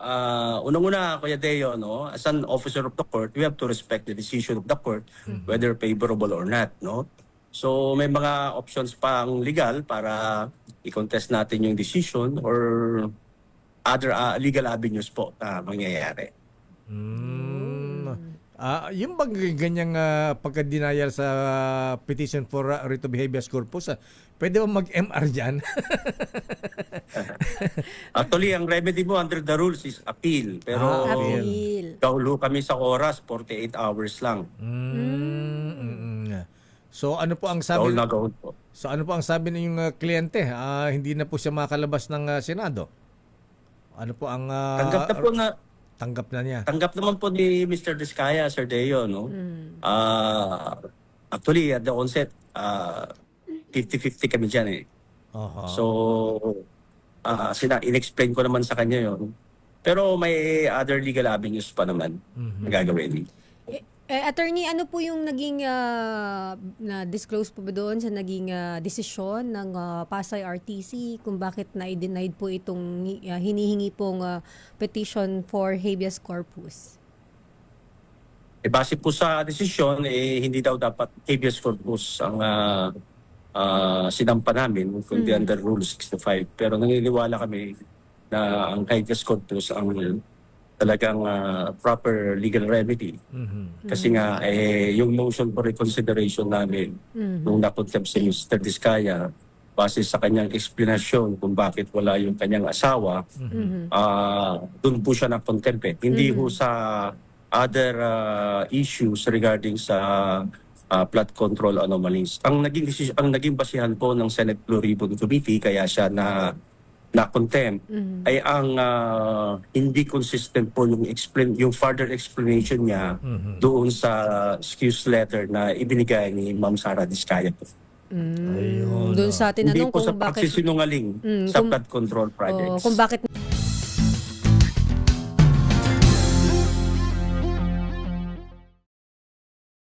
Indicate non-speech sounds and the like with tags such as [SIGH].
uh, unang-una, Kuya Deo, no, as an officer of the court, we have to respect the decision of the court, whether favorable or not, no? So, may mga options pang legal para i-contest natin yung decision or other uh, legal avenues po na mangyayari. Mm. Ah, yung bang ganyang ah, pagka-denial sa petition for uh, writ of habeas corpus, ah, pwede ba mag-MR dyan? [LAUGHS] Actually, ang remedy mo under the rules is appeal. Pero Ah, Appeal. gaulo kami sa oras, 48 hours lang. Mm, mm, mm. So ano po ang sabi Gaul na gaul po. So ano po ang sabi ng uh, kliyente? Ah, hindi na po siya makalabas ng ah, Senado. Ano po ang ah, Tanggap na po na tanggap na niya? Tanggap naman po ni Mr. Diskaya, Sir Deo, no? Ah, actually, at the onset, ah, 50-50 kami dyan eh. Oho. So, ah, sina in-explain ko naman sa kanya yon. Pero may other legal avenues pa naman Mhm. na gagawin. Eh, attorney, ano po yung naging ah, na-disclose po ba doon sa naging ah, desisyon ng ah, Pasay RTC kung bakit na-denied po itong ah, hinihingi pong ah, petition for habeas corpus? Eh, base po sa desisyon, eh, hindi daw dapat habeas corpus ang ah, ah, sinampa namin, kundi under Rule 65. Pero naniniwala kami na ang habeas corpus ang talagang ah, proper legal remedy. Mhm. Kasi nga, eh, yung motion for reconsideration namin, Mhm. nung nakontempt si Mr. Diskaya, base sa kanyang explanation kung bakit wala yung kanyang asawa, Mhm. ah doon po siya na-contempt. eh. Hindi po sa other ah, issues regarding sa ah, flood control anomalies. Ang naging ang naging basihan po ng Senate Blue Ribbon Committee kaya siya na na contempt Mhm. ay ang ah, hindi consistent po yung explain yung further explanation niya Mhm. doon sa excuse letter na ibinigay ni Ma'am Sara Diskaya po. Mm. Ayun, Doon sa Hindi tinanong po sa kung bakit pagsisinungaling Mm, sa kung- flood control projects. oh, kung bakit